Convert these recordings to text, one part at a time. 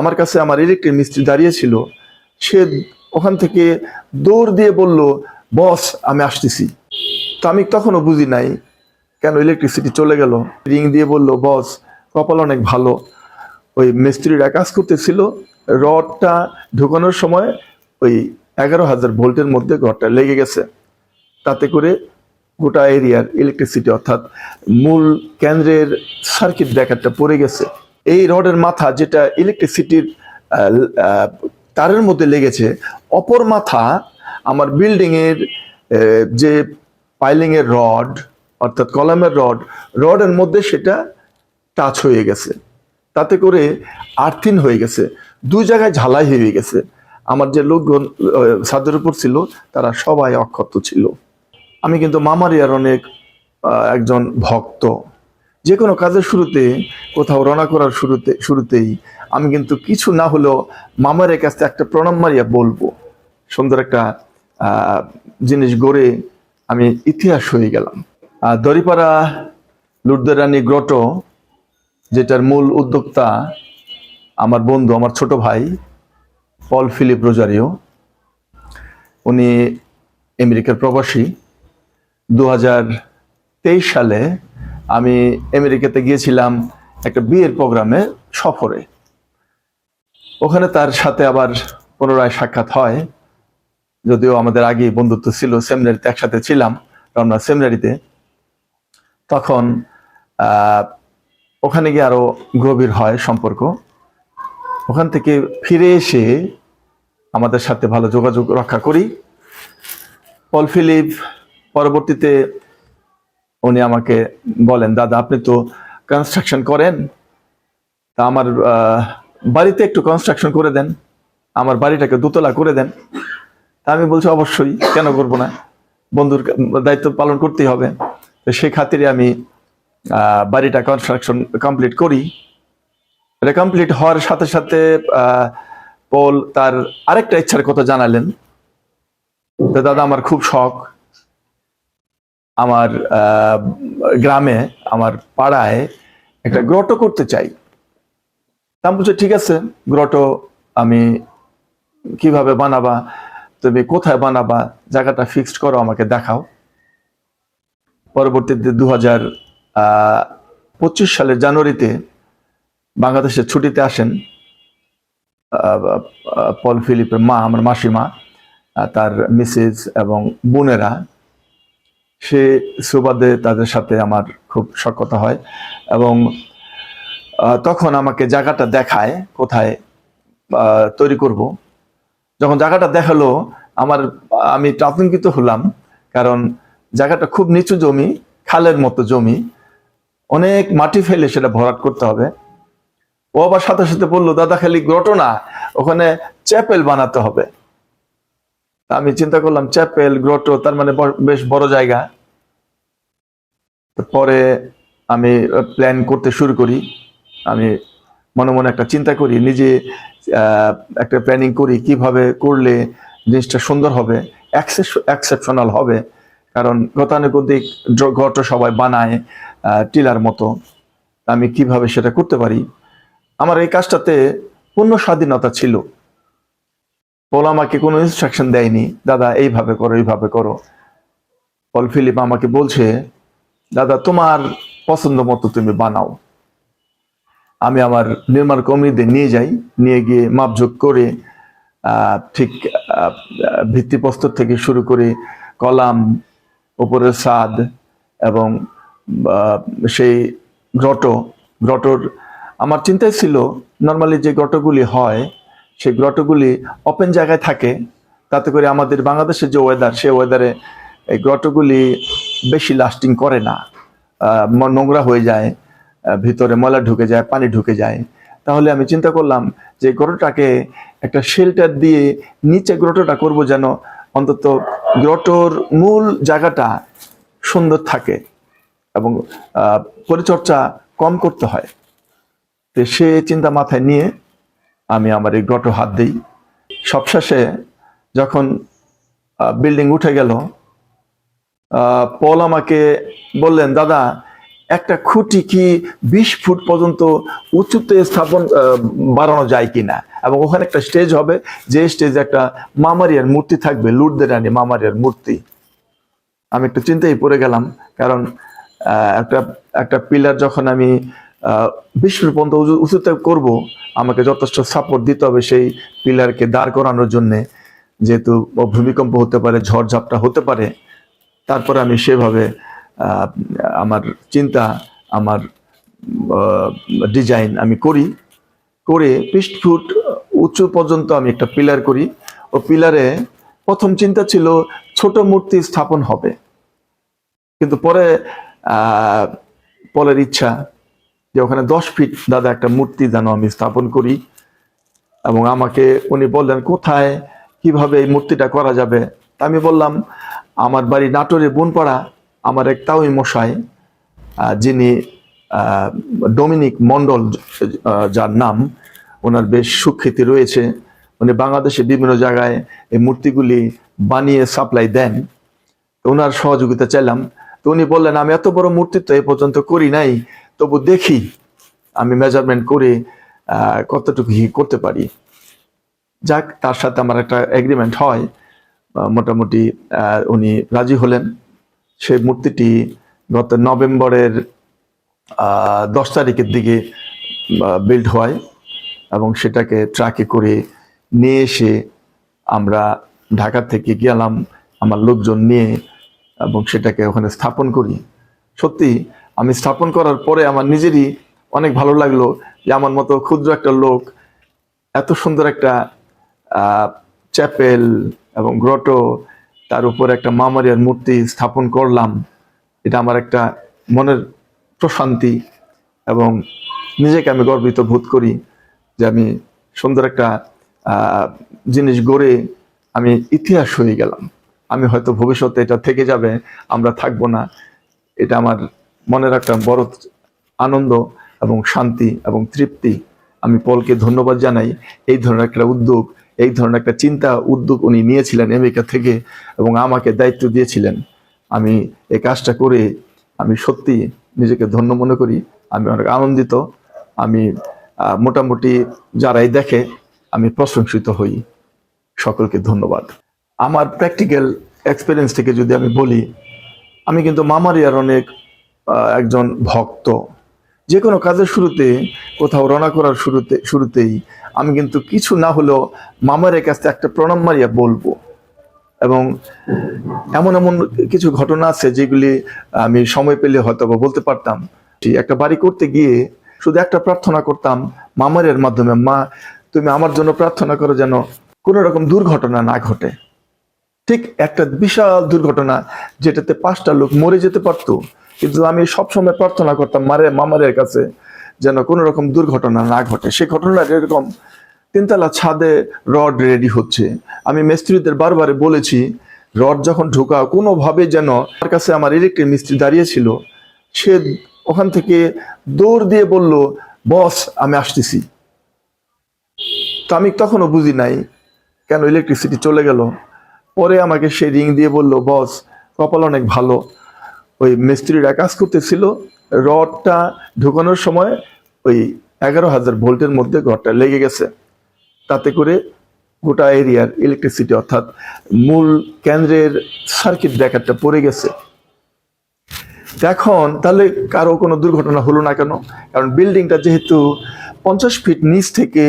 আমার কাছে আমার ইলেকট্রিক মিস্ত্রি দাঁড়িয়ে ছিল। সে ওখান থেকে দৌড় দিয়ে বলল, বস, আমি আসতেছি। তো আমি তখনও বুঝি নাই কেন ইলেকট্রিসিটি চলে গেল। রিং দিয়ে বলল, বস, কপাল অনেক ভালো। ওই মিস্ত্রিরা কাজ করতেছিল, রডটা ঢুকানোর সময় ওই এগারো হাজার ভোল্টের মধ্যে ঘরটা লেগে গেছে। তাতে করে গোটা এরিয়ার ইলেকট্রিসিটি অর্থাৎ মূল কেন্দ্রের সার্কিট ব্রেকারটা পড়ে গেছে। এই রডের মাথা যেটা ইলেকট্রিসিটির তারের মধ্যে লেগেছে, অপর মাথা আমার বিল্ডিং এর যে পাইলিং এর রড অর্থাৎ কলামের রড রডের মধ্যে সেটা টাচ হয়ে গেছে। তাতে করে আর্থিন হয়ে গেছে। দুই জায়গায় ঝালাই হয়ে গেছে। আমার যে লোকজন ছাদের উপর ছিল, তারা সবাই অক্ষত ছিল। আমি কিন্তু মামারিয়ার অনেক একজন ভক্ত। যে কোনো কাজের শুরুতে, কোথাও রওনা করার শুরুতে, শুরুতেই আমি কিন্তু কিছু না হলেও মামারের কাছে একটা প্রণাম মারিয়া বলব। সুন্দর একটা জিনিস গড়ে আমি ইতিহাস হয়ে গেলাম। দরিপাড়া লুটদেরানি গ্রটো, যেটার মূল উদ্যোক্তা আমার বন্ধু, আমার ছোট ভাই, পল ফিলিপ রোজারিও, উনি আমেরিকার প্রবাসী। দু হাজার তেইশ সালে আমি আমেরিকাতে গিয়েছিলাম একটা বিয়ের প্রোগ্রামে সফরে। ওখানে তার সাথে আবার পুনরায় সাক্ষাৎ হয়। যদিও আমাদের আগে বন্ধুত্ব ছিল, সেমিনারিতে একসাথে ছিলাম রমনা সেমিনারিতে। তখন ওখানে গিয়ে আরও গভীর হয় সম্পর্ক। ওখান থেকে ফিরে এসে আমাদের সাথে ভালো যোগাযোগ রক্ষা করি। পল ফিলিপ পরবর্তীতে উনি আমাকে বলেন, দাদা, আপনি তো কনস্ট্রাকশন করেন, তা আমার বাড়িতে একটু কনস্ট্রাকশন করে দেন, আমার বাড়িটাকে দোতলা করে দেন। তা আমি বলছি, অবশ্যই, কেন করব না? বন্ধুর দায়িত্ব পালন করতেই হবে। তো সেই খাতিরে আমি বাড়িটা কনস্ট্রাকশন কমপ্লিট করি। এটা কমপ্লিট হওয়ার সাথে সাথে পল তার আরেকটা ইচ্ছার কথা জানালেন। তো দাদা, আমার খুব শখ। আমার গ্রামে, আমার পাড়ায় একটা গ্রটো করতে চাই। তা বলছি, ঠিক আছে, গ্রটো আমি কীভাবে বানাবা? তুমি কোথায় বানাবা? জায়গাটা ফিক্সড করো, আমাকে দেখাও। পরবর্তীতে দু হাজার পঁচিশ সালের জানুয়ারিতে বাংলাদেশে ছুটিতে আসেন পল ফিলিপের মা, আমার মাসিমা তার মিসেস এবং বোনেরা। সে সুবাদে তাদের সাথে আমার খুব সক্ষতা হয় এবং তখন আমাকে জায়গাটা দেখায় কোথায় তৈরি করব। যখন জায়গাটা দেখাল, আমার, আমি আতঙ্কিত হলাম কারণ জায়গাটা খুব নিচু জমি, খালের মতো জমি। অনেক মাটি ফেলে সেটা ভরাট করতে হবে। ও আবার সাথে সাথে বলল দাদা খালি ঘটনা, ওখানে চ্যাপেল বানাতে হবে। আমি চিন্তা করলাম চ্যাপেল, গ্রোটো, তার মানে বেশ বড় জায়গা। পরে আমি প্ল্যান করতে শুরু করি। আমি মনে মনে একটা চিন্তা করি, নিজে একটা প্ল্যানিং করি কীভাবে করলে জিনিসটা সুন্দর হবে এক্সেপশনাল হবে। কারণ গতানুগতিক ঘট সবাই বানায় টিলার মতো। আমি কীভাবে সেটা করতে পারি? আমার এই কাজটাতে পূর্ণ স্বাধীনতা ছিল। পল আমাকে কোনো ইনস্ট্রাকশন দেয়নি, দাদা, এইভাবে করো এইভাবে করো। পল ফিলিপ আমাকে বলছে, দাদা, তোমার পছন্দ মতো তুমি বানাও। আমি আমার নির্মাণ কর্মীদের নিয়ে যাই, নিয়ে গিয়ে মাপঝোক করে ঠিক ভিত্তিপ্রস্তর থেকে শুরু করে কলাম, উপরের ছাদ এবং সেই গ্রটো, গ্রটোর, আমার চিন্তায় ছিল, নর্মালি যে গ্রটোগুলি হয় সেই গ্রটোগুলি ওপেন জায়গায় থাকে, তাতে করে আমাদের বাংলাদেশের যে ওয়েদার সেই ওয়েদারে এই গ্রটোগুলি বেশি লাস্টিং করে না। নোংরা হয়ে যায় ভিতরে ময়লা ঢুকে যায়, পানি ঢুকে যায়। তাহলে আমি চিন্তা করলাম যে গ্রোটোটাকে একটা শেল্টার দিয়ে নিচে গ্রোটোটা করব যেন অন্তত গ্রোটোর মূল জায়গাটা সুন্দর থাকে এবং পরিচর্যা কম করতে হয়। তো সে চিন্তা মাথায় নিয়ে আমি আমার এই গ্রটো হাত দিই। সবশেষে যখন বিল্ডিং উঠে গেল পল আমাকে বললেন, দাদা, একটা খুঁটি কি বিশ ফুট পর্যন্ত উঁচুতে স্থাপন বাড়ানো যায় কিনা? এবং ওখানে একটা স্টেজ হবে, যে স্টেজে একটা মামারিয়ার মূর্তি থাকবে, লুটদের রানী মামারিয়ার মূর্তি। আমি একটু চিন্তায় পড়ে গেলাম, কারণ একটা একটা পিলার যখন আমি বিশ ফুট পর্যন্ত উঁচু- উঁচুতে করব। আমাকে যথেষ্ট সাপোর্ট দিতে হবে সেই পিলারকে দাঁড় করানোর জন্যে। যেহেতু ভূমিকম্প হতে পারে, ঝড়ঝাপটা হতে পারে, তারপরে আমি সেভাবে আমার চিন্তা, আমার ডিজাইন আমি করি। করে বিশ ফুট উঁচু পর্যন্ত আমি একটা পিলার করি। ও পিলারে প্রথম চিন্তা ছিল ছোট মূর্তি স্থাপন হবে। কিন্তু পরে পরের ইচ্ছা যে ওখানে দশ ফিট দাদা একটা মূর্তি যেন আমি স্থাপন করি। এবং আমাকে উনি বললেন, কোথায়? কীভাবে এই মূর্তিটা করা যাবে? আমি বললাম, আমার বাড়ি নাটোরে বোনপাড়া, আমার এক তাওই মশাই যিনি ডোমিনিক মন্ডল যার নাম, ওনার বেশ সুখ্যাতি রয়েছে। উনি বাংলাদেশে বিভিন্ন জায়গায় এই মূর্তিগুলি বানিয়ে সাপ্লাই দেন। ওনার সহযোগিতা চাইলাম। তো উনি বললেন, আমি এত বড় মূর্তি তো এ পর্যন্ত করি নাই। তবু দেখি আমি মেজারমেন্ট করে কতটুকু করতে পারি। যাক, তার সাথে আমার একটা এগ্রিমেন্ট হয়। মোটামুটি উনি রাজি হলেন। সেই মূর্তিটি গত নভেম্বরের দশ তারিখের দিকে বিল্ড হয় এবং সেটাকে ট্রাকে করে নিয়ে এসে আমরা ঢাকা থেকে গেলাম। আমার লোকজন নিয়ে এবং সেটাকে ওখানে স্থাপন করি। সত্যি আমি স্থাপন করার পরে আমার নিজেরই অনেক ভালো লাগল যে আমার মতো ক্ষুদ্র একটা লোক এত সুন্দর একটা চ্যাপেল এবং গ্রটো, তার উপর একটা মামারিয়ার মূর্তি স্থাপন করলাম। এটা আমার একটা মনের প্রশান্তি এবং নিজেকে আমি গর্বিত বোধ করি যে আমি সুন্দর একটা জিনিস গড়ে আমি ইতিহাস হয়ে গেলাম। আমি হয়তো ভবিষ্যতে এটা থেকে যাবে, আমরা থাকব না। এটা আমার মনের একটা বড় আনন্দ এবং শান্তি এবং তৃপ্তি। আমি পলকে ধন্যবাদ জানাই। এই ধরনের একটা উদ্যোগ, এই ধরনের একটা চিন্তা, উদ্যোগ উনি নিয়েছিলেন আমেরিকা থেকে এবং আমাকে দায়িত্ব দিয়েছিলেন। আমি এই কাজটা করে আমি সত্যি নিজেকে ধন্য মনে করি। আমি অনেক আনন্দিত। আমি মোটামুটি যারাই দেখে, আমি প্রশংসিত হই। সকলকে ধন্যবাদ। আমার প্র্যাকটিক্যাল এক্সপিরিয়েন্স থেকে যদি আমি বলি, আমি কিন্তু মামারিয়ার অনেক একজন ভক্ত। যে কোনো কাজের শুরুতে, কোথাও রওনা করার শুরুতে, শুরুতেই আমি কিন্তু কিছু না হলেও মামারের কাছে একটা প্রণাম মারিয়া বলব। এবং এমন এমন কিছু ঘটনা আছে যেগুলি আমি সময় পেলে হয়তো বলতে পারতাম। একটা বাড়ি করতে গিয়ে শুধু একটা প্রার্থনা করতাম, মামারের মাধ্যমে, মা, তুমি আমার জন্য প্রার্থনা করো যেন কোনো রকম দুর্ঘটনা না ঘটে। ঠিক একটা বিশাল দুর্ঘটনা যেটাতে পাঁচটা লোক মরে যেতে পারতো কিন্তু আমি সবসময় প্রার্থনা করতাম, মারে, মামারের কাছে যেন কোনো রকম দুর্ঘটনা না ঘটে। সে ঘটনাটা এরকম তিনতলা ছাদে রড রেডি হচ্ছে। আমি মিস্ত্রিদের বারবারে বলেছি, রড যখন ঢোকা, কোনোভাবে যেন তার কাছে আমার ইলেকট্রিক মিস্ত্রি দাঁড়িয়েছিল সে ওখান থেকে দৌড় দিয়ে বলল, বস, আমি আসতেছি। তো আমি তখনও বুঝি নাই কেন ইলেকট্রিসিটি চলে গেল। পরে আমাকে সে রিং দিয়ে বলল, বস, কপাল অনেক ভালো। ওই মিস্ত্রিরা কাজ করতেছিল রডটা ঢুকানোর সময় ওই এগারো হাজার ভোল্টের মধ্যে ঘরটা লেগে গেছে। তাতে করে গোটা এরিয়ার ইলেকট্রিসিটি অর্থাৎ মূল কেন্দ্রের সার্কিট ব্রেকারটা পড়ে গেছে। এখন তাহলে কারও কোনো দুর্ঘটনা হলো না কেন? কারণ বিল্ডিংটা যেহেতু পঞ্চাশ ফিট নিচ থেকে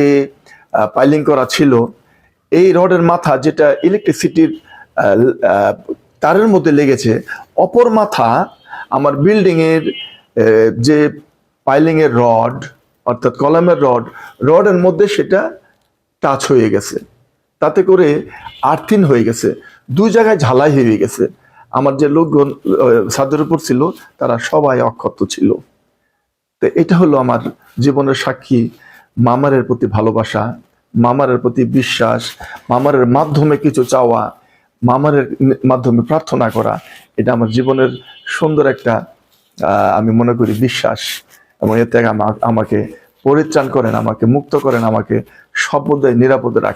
পাইলিং করা ছিল, এই রডের মাথা যেটা ইলেকট্রিসিটির তারের মধ্যে লেগেছে। অপর মাথা আমার বিল্ডিংয়ের যে পাইলিংয়ের রড অর্থাৎ কলামের রড রডের মধ্যে সেটা টাচ হয়ে গেছে। তাতে করে আর্থিন হয়ে গেছে। দুই জায়গায় ঝালাই হয়ে গেছে। আমার যে আহ, ছাদের উপর ছিল তারা সবাই অক্ষত ছিল। তো এটা হলো আমার জীবনের সাক্ষী মামারের প্রতি ভালোবাসা মামারের প্রতি বিশ্বাস মামারের মাধ্যমে কিছু চাওয়া মামারের মাধ্যমে প্রার্থনা করা, এটা আমার জীবনের সুন্দর একটা আমি মনে করি বিশ্বাস এবং এতে আমা- আমাকে পরিত্রাণ করেন, আমাকে মুক্ত করেন, আমাকে সর্বদাই নিরাপদে রাখেন।